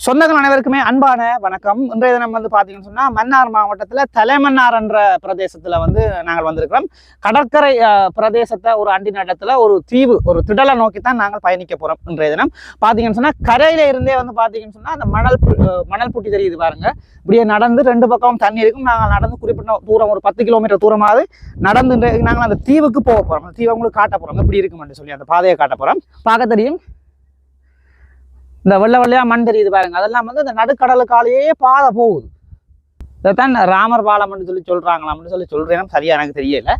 சொந்தங்கள் அனைவருக்குமே அன்பான வணக்கம். இன்றைய தினம் வந்து பார்த்தீங்கன்னு சொன்னால் மன்னார் மாவட்டத்தில் தலைமன்னார் என்ற பிரதேசத்தில் வந்து நாங்கள் வந்திருக்கிறோம். கடற்கரை பிரதேசத்தை ஒரு அண்டி நடத்தில் ஒரு தீவு ஒரு திடலை நோக்கி தான் நாங்கள் பயணிக்க போகிறோம் இன்றைய தினம். பார்த்தீங்கன்னு சொன்னால் கரையில இருந்தே வந்து பார்த்தீங்கன்னு சொன்னால் அந்த மணல் மணல் புட்டி தெரியுது பாருங்க. இப்படியே நடந்து ரெண்டு பக்கம் தண்ணி இருக்கும். நாங்கள் நடந்து குறிப்பிட்ட தூரம் ஒரு பத்து கிலோமீட்டர் தூரமாவது நடந்து நாங்கள் அந்த தீவுக்கு போக போகிறோம் அந்த தீவை உங்களுக்கு காட்ட போகிறோம் எப்படி இருக்குமென்று சொல்லி அந்த பாதையை காட்ட போகிறோம் பார்க்க தெரியும். இந்த வெள்ளை வெள்ளையா மண் தெரியுது பாருங்க. அதெல்லாம் வந்து இந்த நடுக்கடலுக்காலேயே பாதை போகுது. இதைத்தான் ராமர் பாலம்னு சொல்லி சொல்றாங்களாம்னு சொல்லி சொல்றேன். சரியா எனக்கு தெரியல.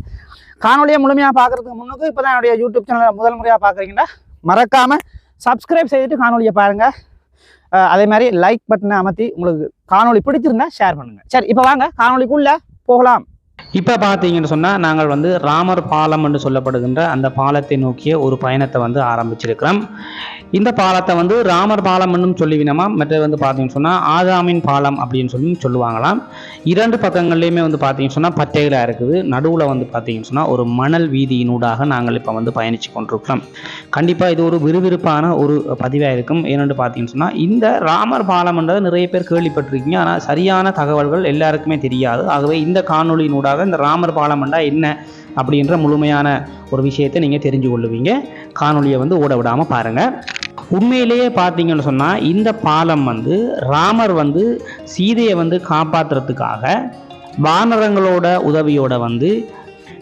காணொலியை முழுமையாக பார்க்கறதுக்கு முன்னுக்கு இப்போ தான் என்னுடைய யூடியூப் சேனலை முதல் முறையாக பார்க்குறீங்கன்னா மறக்காம சப்ஸ்கிரைப் செய்துட்டு காணொலியை பாருங்க. அதே மாதிரி லைக் பட்டனை அமர்த்தி உங்களுக்கு காணொலி பிடிச்சிருந்தா ஷேர் பண்ணுங்க. சரி இப்போ வாங்க. காணொளிக்குள்ள போகலாம். இப்போ பார்த்தீங்கன்னு சொன்னால் நாங்கள் வந்து ராமர் பாலம் என்று சொல்லப்படுகின்ற அந்த பாலத்தை நோக்கிய ஒரு பயணத்தை வந்து ஆரம்பிச்சிருக்கிறோம். இந்த பாலத்தை வந்து ராமர் பாலம் என்னும் சொல்லிவினமா மற்ற வந்து பார்த்தீங்கன்னு சொன்னால் ஆதாமின் பாலம் அப்படின்னு சொல்லி சொல்லுவாங்களாம். இரண்டு பக்கங்கள்லேயுமே வந்து பார்த்தீங்கன்னு சொன்னால் பட்டைகளாக இருக்குது. நடுவில் வந்து பார்த்தீங்கன்னு சொன்னால் ஒரு மணல் வீதியினூடாக நாங்கள் இப்போ வந்து பயணித்து கொண்டிருக்கிறோம். கண்டிப்பாக இது ஒரு விறுவிறுப்பான ஒரு பதிவாக இருக்கும் ஏனென்று பார்த்தீங்கன்னு சொன்னால் இந்த ராமர் பாலம்ன்றது நிறைய பேர் கேள்விப்பட்டிருக்கீங்க. ஆனால் சரியான தகவல்கள் எல்லாருக்குமே தெரியாது. ஆகவே இந்த இந்த ராமர் பாலம்னா என்ன அப்படின்ற முழுமையான ஒரு விஷயத்தை நீங்கள் தெரிஞ்சு கொள்ளுவீங்க. காணொலியை வந்து ஓட விடாமல் பாருங்கள் உண்மையிலேயே பார்த்தீங்கன்னு சொன்னால் இந்த பாலம் வந்து ராமர் வந்து சீதையை வந்து காப்பாற்றுறதுக்காக வானரங்களோட உதவியோட வந்து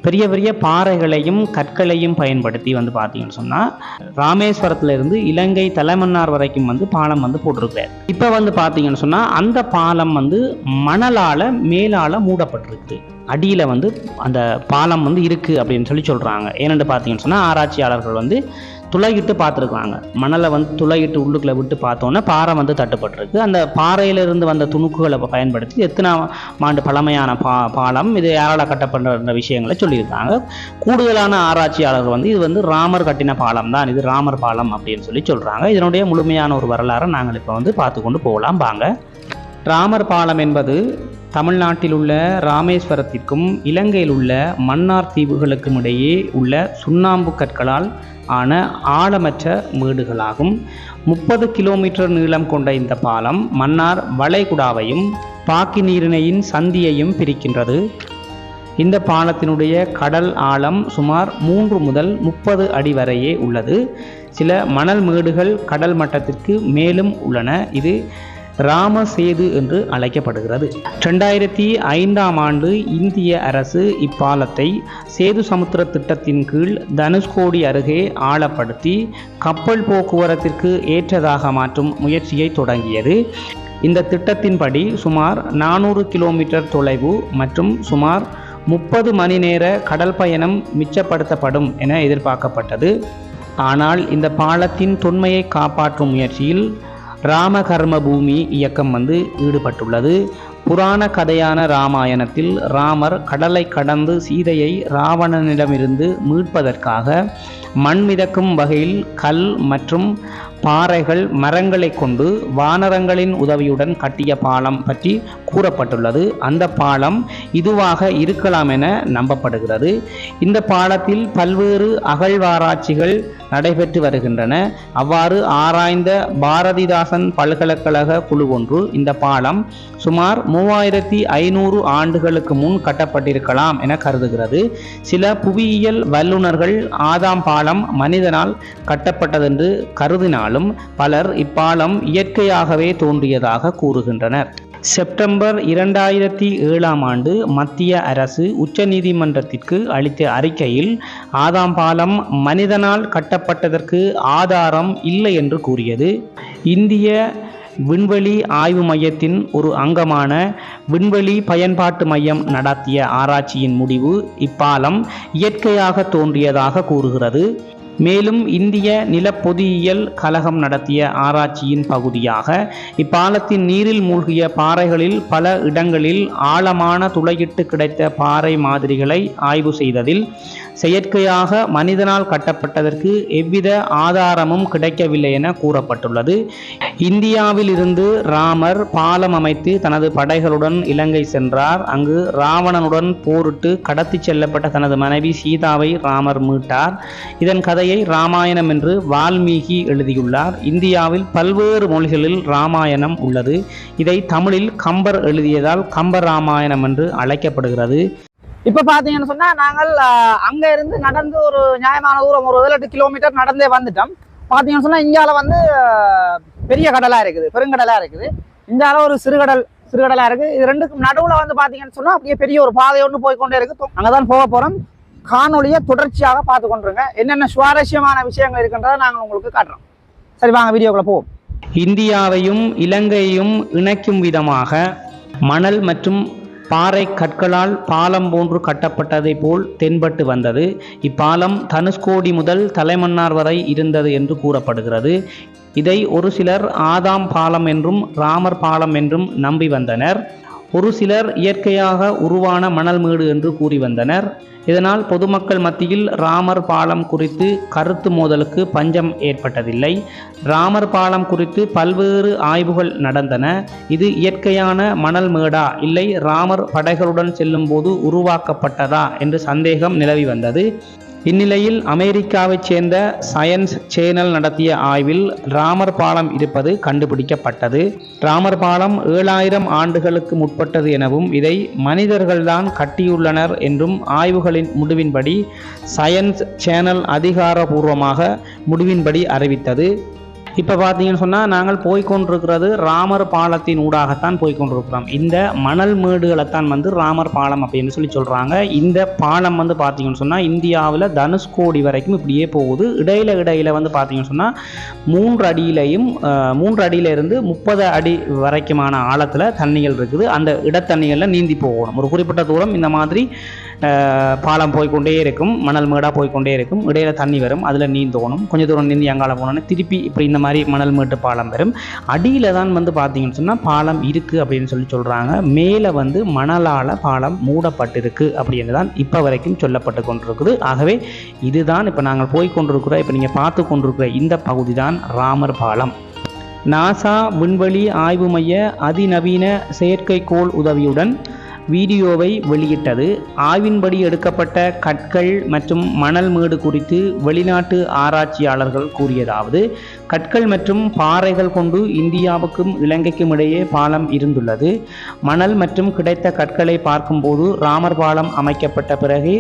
பெரிய பெரிய பாறைகளையும் கற்களையும் பயன்படுத்தி வந்து பார்த்தீங்கன்னு சொன்னால் ராமேஸ்வரத்துல இருந்து இலங்கை தலைமன்னார் வரைக்கும் வந்து பாலம் வந்து போட்டிருக்காரு இப்போ வந்து பார்த்தீங்கன்னு சொன்னால் அந்த பாலம் வந்து மணலால் மேலால் மூடப்பட்டிருக்கு. அடியில் வந்து அந்த பாலம் வந்து இருக்குது அப்படின்னு சொல்லி சொல்கிறாங்க ஏனென்று பார்த்தீங்கன்னு சொன்னால் ஆராய்ச்சியாளர்கள் வந்து துளையிட்டு பார்த்துருக்காங்க மணலை வந்து துளையிட்டு உள்ளுக்குள்ளே விட்டு பார்த்தோன்னே பாறை வந்து தட்டுப்பட்டிருக்கு. அந்த பாறையிலிருந்து வந்த துணுக்குகளை பயன்படுத்தி எத்தனாம் ஆண்டு பழமையான பா பாலம் இது யாரால் கட்டப்படுற விஷயங்களை சொல்லியிருக்காங்க. கூடுதலான ஆராய்ச்சியாளர்கள் வந்து இது வந்து ராமர் கட்டின பாலம் தான் இது ராமர் பாலம் அப்படின்னு சொல்லி சொல்கிறாங்க இதனுடைய முழுமையான ஒரு வரலாறை நாங்கள் இப்போ வந்து பார்த்து கொண்டு போகலாம். வாங்க. ராமர் பாலம் என்பது தமிழ்நாட்டில் உள்ள ராமேஸ்வரத்திற்கும் இலங்கையில் உள்ள மன்னார் தீவுகளுக்கும் இடையே உள்ள சுண்ணாம்பு கற்களால் ஆன ஆழமற்ற மேடுகளாகும். முப்பது கிலோமீட்டர் நீளம் கொண்ட இந்த பாலம் மன்னார் வளைகுடாவையும் பாக்கி நீரிணையின் சந்தியையும் பிரிக்கின்றது. இந்த பாலத்தினுடைய கடல் ஆழம் சுமார் மூன்று முதல் முப்பது அடி வரையே உள்ளது. சில மணல் மேடுகள் கடல் மட்டத்திற்கு மேலும் உள்ளன. இது ராமசேது என்று அழைக்கப்படுகிறது. ரெண்டாயிரத்தி ஐந்தாம் ஆண்டு இந்திய அரசு இப்பாலத்தை சேது சமுத்திர திட்டத்தின் கீழ் தனுஷ்கோடி அருகே ஆழப்படுத்தி கப்பல் போக்குவரத்திற்கு ஏற்றதாக மாற்றும் முயற்சியை தொடங்கியது. இந்த திட்டத்தின்படி சுமார் நானூறு கிலோமீட்டர் தொலைவு மற்றும் சுமார் முப்பது மணி நேர கடல் பயணம் மிச்சப்படுத்தப்படும் என எதிர்பார்க்கப்பட்டது. ஆனால் இந்த பாலத்தின் தொன்மையை காப்பாற்றும் முயற்சியில் ராமகர்ம பூமி இயக்கம் வந்து ஈடுபட்டுள்ளது. புராண கதையான ராமாயணத்தில் ராமர் கடலை கடந்து சீதையை ராவணனிடமிருந்து மீட்பதற்காக மண் மிதக்கும் வகையில் கல் மற்றும் பாறைகள் மரங்களை கொண்டு வானரங்களின் உதவியுடன் கட்டிய பாலம் பற்றி கூறப்பட்டுள்ளது. அந்த பாலம் இதுவாக இருக்கலாம் என நம்பப்படுகிறது. இந்த பாலத்தில் பல்வேறு அகழ்வாராய்ச்சிகள் நடைபெற்று வருகின்றன. அவ்வாறு ஆராய்ந்த பாரதிதாசன் பல்கலைக்கழக குழு ஒன்று இந்த பாலம் சுமார் மூவாயிரத்தி ஐநூறு ஆண்டுகளுக்கு முன் கட்டப்பட்டிருக்கலாம் என கருதுகிறது. சில புவியியல் வல்லுநர்கள் ஆதாம் பாலம் மனிதனால் கட்டப்பட்டதென்று கருதினாலும் பலர் இப்பாலம் இயற்கையாகவே தோன்றியதாக கூறுகின்றனர். செப்டம்பர் இரண்டாயிரத்தி ஏழாம் ஆண்டு மத்திய அரசு உச்சநீதிமன்றத்திற்கு அளித்த அறிக்கையில் ஆதாம் பாலம் மனிதனால் கட்டப்பட்டதற்கு ஆதாரம் இல்லை என்று கூறியது. இந்திய விண்வெளி ஆய்வு மையத்தின் ஒரு அங்கமான விண்வெளி பயன்பாட்டு மையம் நடத்திய ஆராய்ச்சியின் முடிவு இப்பாலம் இயற்கையாக தோன்றியதாக கூறுகிறது. மேலும் இந்திய நிலப்பொதியியல் கழகம் நடத்திய ஆராய்ச்சியின் பகுதியாக இப்பாலத்தின் நீரில் மூழ்கிய பாறைகளில் பல இடங்களில் ஆழமான துளையிட்டு கிடைத்த பாறை மாதிரிகளை ஆய்வு செய்ததில் செயற்கையாக மனிதனால் கட்டப்பட்டதற்கு எவ்வித ஆதாரமும் கிடைக்கவில்லை என கூறப்பட்டுள்ளது. இந்தியாவில் இருந்து ராமர் பாலம் அமைத்து தனது படைகளுடன் இலங்கை சென்றார். அங்கு ராவணனுடன் போரிட்டு கடத்தி செல்லப்பட்ட தனது மனைவி சீதாவை ராமர் மீட்டார். இதன் கதையை ராமாயணம் என்று வால்மீகி எழுதியுள்ளார். இந்தியாவில் பல்வேறு மொழிகளில் ராமாயணம் உள்ளது. இதை தமிழில் கம்பர் எழுதியதால் கம்பராமாயணம் என்று அழைக்கப்படுகிறது. இப்ப பாத்தீங்கன்னு சொன்னா நாங்கள் அங்கே அங்க இருந்து நடந்து ஒரு நியாயமான தூரம் ஒரு பதிலெட்டு கிலோமீட்டர் நடந்தே வந்துட்டோம். பாத்தீங்கன்னு சொன்னா இங்கால வந்து பெரிய கடலா இருக்குது பெருங்கடலா இருக்குது. இங்கால ஒரு சிறுகடல் சிறுகடலா இருக்கு இது ரெண்டுக்கும் நடுவுல வந்து பாத்தீங்கன்னு சொன்னா அப்படியே பெரிய ஒரு பாதை ஒன்று போய்கொண்டே இருக்கு அங்கதான் போக போறோம். காணொலியை தொடர்ச்சியாக பார்த்து கொண்டிருங்க. என்னென்ன சுவாரஸ்யமான விஷயங்கள் இருக்குன்றதை நாங்கள் உங்களுக்கு காட்டுறோம். சரி வாங்க வீடியோக்குள்ள போவோம். இந்தியாவையும் இலங்கையையும் இணைக்கும் விதமாக மணல் மற்றும் பாறை கற்களால் பாலம் போன்று கட்டப்பட்டதை போல் தென்பட்டு வந்தது. இப்பாலம் தனுஷ்கோடி முதல் தலைமன்னார் வரை இருந்தது என்று கூறப்படுகிறது. இதை ஒரு சிலர் ஆதாம் பாலம் என்றும் ராமர் பாலம் என்றும் நம்பி வந்தனர். ஒரு சிலர் இயற்கையாக உருவான மணல் மேடு என்று கூறி வந்தனர். இதனால் பொதுமக்கள் மத்தியில் ராமர் பாலம் குறித்து கருத்து மோதலுக்கு பஞ்சம் ஏற்பட்டதில்லை. ராமர் பாலம் குறித்து பல்வேறு ஆய்வுகள் நடந்தன. இது இயற்கையான மணல் மேடா இல்லை ராமர் படைகளுடன் செல்லும்போது உருவாக்கப்பட்டதா என்று சந்தேகம் நிலவி வந்தது. இந்நிலையில் அமெரிக்காவைச் சேர்ந்த சயன்ஸ் சேனல் நடத்திய ஆய்வில் ராமர் பாலம் இருப்பது கண்டுபிடிக்கப்பட்டது. ராமர் பாலம் ஏழாயிரம் ஆண்டுகளுக்கு முற்பட்டது எனவும் இதை மனிதர்கள்தான் கட்டியுள்ளனர் என்றும் ஆய்வுகளின் முடிவின்படி சயன்ஸ் சேனல் அதிகாரபூர்வமாக முடிவின்படி அறிவித்தது. இப்போ பார்த்தீங்கன்னு சொன்னால் நாங்கள் போய் கொண்டிருக்கிறது ராமர் பாலத்தின் ஊடாகத்தான் போய்க்கொண்டிருக்கிறோம். இந்த மணல் மேடுகளைத்தான் வந்து ராமர் பாலம் அப்படின்னு சொல்லி சொல்கிறாங்க இந்த பாலம் வந்து பார்த்தீங்கன்னு சொன்னால் இந்தியாவில் தனுஷ்கோடி வரைக்கும் இப்படியே போகுது. இடையில இடையில வந்து பார்த்தீங்கன்னு சொன்னால் மூன்று அடியிலையும் மூன்று அடியிலேருந்து முப்பது அடி வரைக்குமான ஆழத்தில் தண்ணிகள் இருக்குது. அந்த இடத்தண்ணிகளில் நீந்தி போகணும். ஒரு குறிப்பிட்ட தூரம் இந்த மாதிரி பாலம் போய்க்கொண்டே இருக்கும். மணல் மேடாக போய்க்கொண்டே இருக்கும். இடையில தண்ணி வரும். அதில் நீந்தோணும் கொஞ்சம் தூரம் நீந்தி அங்கால போனோன்னு திருப்பி இப்படி இந்த மாதிரி மணல் மேட்டு பாலம் வரும். அடியில் தான் வந்து பார்த்தீங்கன்னு சொன்னால் பாலம் இருக்குது அப்படின்னு சொல்லி சொல்கிறாங்க மேலே வந்து மணலால் பாலம் மூடப்பட்டிருக்கு அப்படின்னு தான் இப்போ வரைக்கும் சொல்லப்பட்டு கொண்டிருக்குது. ஆகவே இதுதான் இப்போ நாங்கள் போய்கொண்டிருக்கிற இப்போ நீங்கள் பார்த்து கொண்டிருக்கிற இந்த பகுதி தான் ராமர் பாலம். நாசா விண்வெளி ஆய்வு மைய அதிநவீன செயற்கைக்கோள் உதவியுடன் வீடியோவை வெளியிட்டது. ஆய்வின்படி எடுக்கப்பட்ட கற்கள் மற்றும் மணல் மேடு குறித்து வெளிநாட்டு ஆராய்ச்சியாளர்கள் கூறியதாவது கற்கள் மற்றும் பாறைகள் கொண்டு இந்தியாவுக்கும் இலங்கைக்கும் இடையே பாலம் இருந்துள்ளது. மணல் மற்றும் கிடைத்த கற்களை பார்க்கும்போது ராமர் பாலம் அமைக்கப்பட்ட பிறகு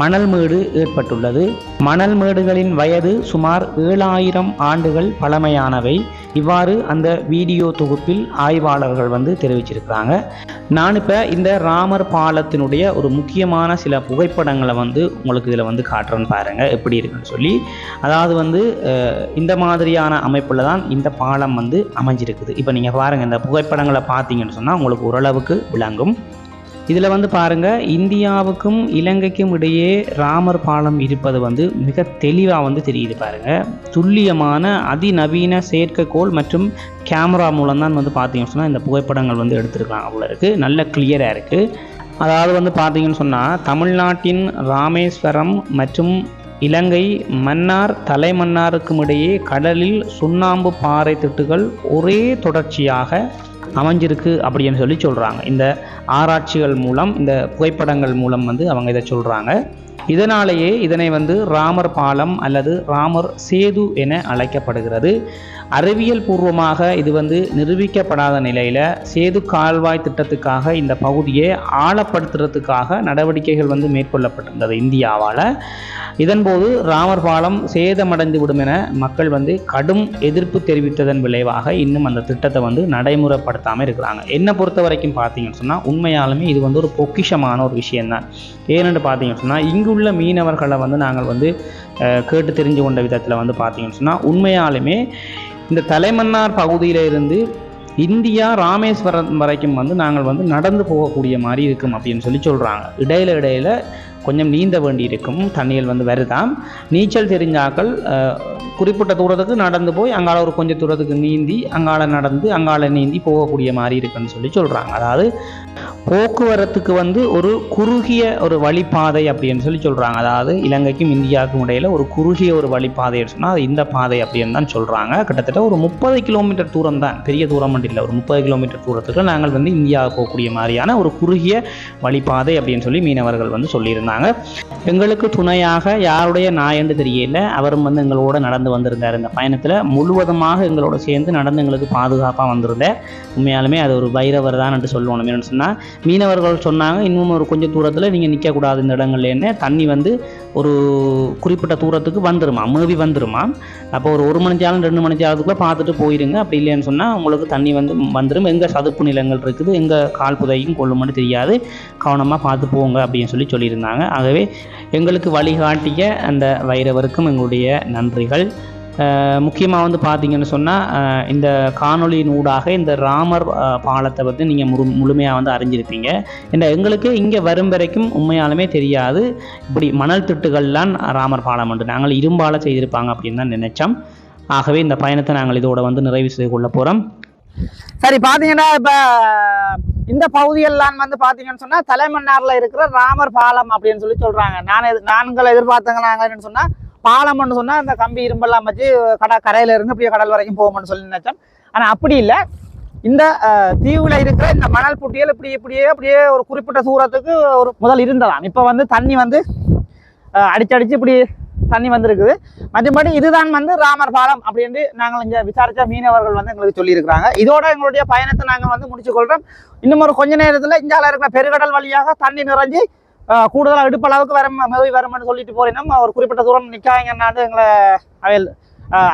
மணல் மேடு ஏற்பட்டுள்ளது. மணல் மேடுகளின் வயது சுமார் ஏழாயிரம் ஆண்டுகள் பழமையானவை. இவ்வாறு அந்த வீடியோ தொகுப்பில் ஆய்வாளர்கள் வந்து தெரிவிச்சிருக்கிறாங்க. நான் இப்போ இந்த ராமர் பாலத்தினுடைய ஒரு முக்கியமான சில புகைப்படங்களை வந்து உங்களுக்கு இதில் வந்து காட்டுறேன்னு பாருங்கள் எப்படி இருக்குன்னு சொல்லி. அதாவது வந்து இந்த மாதிரியான அமைப்பில் தான் இந்த பாலம் வந்து அமைஞ்சிருக்குது. இப்போ நீங்கள் பாருங்கள் இந்த புகைப்படங்களை பார்த்தீங்கன்னு சொன்னால் உங்களுக்கு ஓரளவுக்கு விளங்கும். இதில் வந்து பாருங்க இந்தியாவுக்கும் இலங்கைக்கும் இடையே ராமர் பாலம் இருப்பது வந்து மிக தெளிவாக வந்து தெரியுது பாருங்க. துல்லியமான அதிநவீன செயற்கைக்கோள் மற்றும் கேமரா மூலம் தான் வந்து பார்த்தீங்கன்னு சொன்னால் இந்த புகைப்படங்கள் வந்து எடுத்திருக்காங்க அவ்வளோ இருக்குது நல்ல கிளியராக இருக்குது அதாவது வந்து பார்த்தீங்கன்னு சொன்னால் தமிழ்நாட்டின் ராமேஸ்வரம் மற்றும் இலங்கை மன்னார் தலைமன்னாருக்கும் இடையே கடலில் சுண்ணாம்பு பாறை திட்டுகள் ஒரே தொடர்ச்சியாக அமைஞ்சிருக்கு அப்படின்னு சொல்லி சொல்கிறாங்க இந்த ஆராய்ச்சிகள் மூலம் இந்த புகைப்படங்கள் மூலம் வந்து அவங்க இதை சொல்கிறாங்க இதனாலேயே இதனை வந்து ராமர் பாலம் அல்லது ராமர் சேது என அழைக்கப்படுகிறது. அறிவியல் பூர்வமாக இது வந்து நிரூபிக்கப்படாத நிலையில் சேது கால்வாய் திட்டத்துக்காக இந்த பகுதியை ஆழப்படுத்துறதுக்காக நடவடிக்கைகள் வந்து மேற்கொள்ளப்பட்டிருந்தது இந்தியாவால். இதன்போது ராமர் பாலம் சேதமடைந்து விடும் என மக்கள் வந்து கடும் எதிர்ப்பு தெரிவித்ததன் விளைவாக இன்னும் அந்த திட்டத்தை வந்து நடைமுறைப்படுத்தாமல் இருக்கிறாங்க. என்னை பொறுத்த வரைக்கும் பார்த்தீங்கன்னு சொன்னால் உண்மையாலுமே இது வந்து ஒரு பொக்கிஷமான ஒரு விஷயம்தான். ஏன்னு பார்த்தீங்கன்னு சொன்னால் இங்குள்ள மீனவர்களை வந்து நாங்கள் வந்து கேட்டு தெரிஞ்சு கொண்ட விதத்தில் வந்து பார்த்தீங்கன்னு சொன்னால் உண்மையாலுமே இந்த தலைமன்னார் பகுதியில இருந்து இந்தியா ராமேஸ்வரம் வரைக்கும் வந்து நாங்கள் வந்து நடந்து போகக்கூடிய மாதிரி இருக்கும் அப்படின்னு சொல்லி சொல்கிறாங்க இடையில இடையில கொஞ்சம் நீந்த வேண்டி இருக்கும் தண்ணியில் வந்து வருதாம். நீச்சல் தெரிஞ்சாக்கள் குறிப்பிட்ட தூரத்துக்கு நடந்து போய் அங்கால ஒரு கொஞ்சம் தூரத்துக்கு நீந்தி அங்கால நடந்து அங்கால நீந்தி போகக்கூடிய மாதிரி இருக்குன்னு சொல்லி சொல்கிறாங்க அதாவது போக்குவரத்துக்கு வந்து ஒரு குறுகிய ஒரு வழிப்பாதை அப்படின்னு சொல்லி சொல்கிறாங்க அதாவது இலங்கைக்கும் இந்தியாவுக்கும் இடையில் ஒரு குறுகிய ஒரு வழிப்பாதை சொன்னால் அது இந்த பாதை அப்படின்னு தான் சொல்கிறாங்க கிட்டத்தட்ட ஒரு முப்பது கிலோமீட்டர் தூரம் தான். பெரிய தூரம் மட்டும் இல்லை ஒரு முப்பது கிலோமீட்டர் தூரத்துக்கு நாங்கள் வந்து இந்தியாவுக்கு போகக்கூடிய மாதிரியான ஒரு குறுகிய வழிப்பாதை அப்படின்னு சொல்லி மீனவர்கள் வந்து சொல்லியிருந்தாங்க. எங்களுக்கு துணையாக யாருடைய நாயன்னு தெரியல. அவரும் வந்து எங்களோட நடந்து வந்திருந்தார். இந்த பயணத்தில் முழுவதுமாக எங்களோட சேர்ந்து நடந்து எங்களுக்கு பாதுகாப்பாக வந்திருந்தார். உண்மையாலுமே அது ஒரு பைரவர் தான் என்று சொல்லணும் என்னன்னு சொன்னால் மீனவர்கள் சொன்னாங்க இன்னும் ஒரு கொஞ்சம் தூரத்தில் நீங்கள் நிற்கக்கூடாது இந்த இடங்கள்லேன்னு தண்ணி வந்து ஒரு குறிப்பிட்ட தூரத்துக்கு வந்துருமா? மேவி வந்துருமா? அப்போ ஒரு ஒரு மணி நேரம் ரெண்டு மணி நேரத்துக்குள்ளே பார்த்துட்டு போயிருங்க. அப்படி இல்லைன்னு சொன்னால் உங்களுக்கு தண்ணி வந்து வந்துடும் எங்கே சதுப்பு நிலங்கள் இருக்குது எங்கே கால் புதையும் கொள்ளுமனு தெரியாது. கவனமாக பார்த்து போங்க அப்படின்னு சொல்லி சொல்லியிருந்தாங்க. ஆகவே எங்களுக்கு வழிகாட்டிய அந்த வைரவருக்கும் எங்களுடைய நன்றிகள். முக்கியமாக வந்து பார்த்தீங்கன்னு சொன்னால் இந்த காணொளியின் ஊடாக இந்த ராமர் பாலத்தை பற்றி நீங்கள் முழு முழுமையாக வந்து அறிஞ்சிருப்பீங்க. இந்த எங்களுக்கு இங்கே வரும் வரைக்கும் உண்மையாலுமே தெரியாது. இப்படி மணல் திட்டுகள்லாம் ராமர் பாலம் உண்டு. நாங்கள் இரும்பால செய்திருப்பாங்க அப்படின்னு தான் நினைச்சோம். ஆகவே இந்த பயணத்தை நாங்கள் இதோட வந்து நிறைவு செய்து கொள்ள போகிறோம் சரி பார்த்தீங்கன்னா இப்போ இந்த பகுதியெல்லாம் வந்து பார்த்தீங்கன்னு சொன்னால் தலைமன்னாரில் இருக்கிற ராமர் பாலம் அப்படின்னு சொல்லி சொல்கிறாங்க நான் எது- நாங்கள் எதிர்பார்த்தங்க நாங்கள் என்னன்னு பாலம்னு சொன்னால் அந்த கம்பி இரும்பெல்லாம் வச்சு கட கரையில இருந்து அப்படியே கடல் வரைக்கும் போகும்னு சொல்லி நினைச்சோம். ஆனால் அப்படி இல்லை. இந்த தீவில் தீவுல இருக்கிற இந்த மணல் புட்டியல் இப்படி இப்படியே அப்படியே ஒரு குறிப்பிட்ட தூரத்துக்கு ஒரு முதல் இருந்ததாம். இப்போ வந்து தண்ணி வந்து அடிச்சடிச்சு இப்படி தண்ணி வந்திருக்குது. மற்றபடி இதுதான் வந்து ராமர் பாலம் அப்படின்ட்டு நாங்கள் இங்கே விசாரித்த மீனவர்கள் வந்து எங்களுக்கு சொல்லியிருக்கிறாங்க. இதோட எங்களுடைய பயணத்தை நாங்கள் வந்து முடிச்சு கொள்கிறோம் இன்னும் ஒரு கொஞ்ச நேரத்தில் இந்தியாவில் இருக்கிற பெருங்கடல் வழியாக தண்ணி நிறைஞ்சு கூடுதலாக கூடுதலா இடுப்பளவுக்கு வர மிதவி வரும்னு சொல்லிட்டு போறோம் ஒரு குறிப்பிட்ட தூரம் நிற்காங்கன்னாண்டு எங்களை அவையில்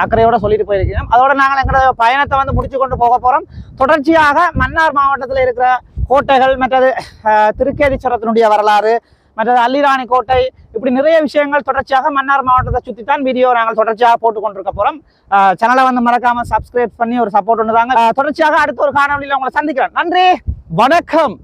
அக்கறையோட சொல்லிட்டு போயிருக்கோம் அதோட நாங்கள் எங்களோட பயணத்தை வந்து முடிச்சு கொண்டு போக போகிறோம் தொடர்ச்சியாக மன்னார் மாவட்டத்தில் இருக்கிற கோட்டைகள் மற்றது திருக்கேதீஸ்வரத்தினுடைய வரலாறு மற்றது அல்லிராணி கோட்டை இப்படி நிறைய விஷயங்கள் தொடர்ச்சியாக மன்னார் மாவட்டத்தை சுற்றி தான் வீடியோ நாங்கள் தொடர்ச்சியாக போட்டு கொண்டிருக்க போறோம். சேனலை வந்து மறக்காம சப்ஸ்கிரைப் பண்ணி ஒரு சப்போர்ட் ஒன்று தாங்க. தொடர்ச்சியாக அடுத்த ஒரு காணொலியில் உங்களை சந்திக்கிறேன். நன்றி. வணக்கம்.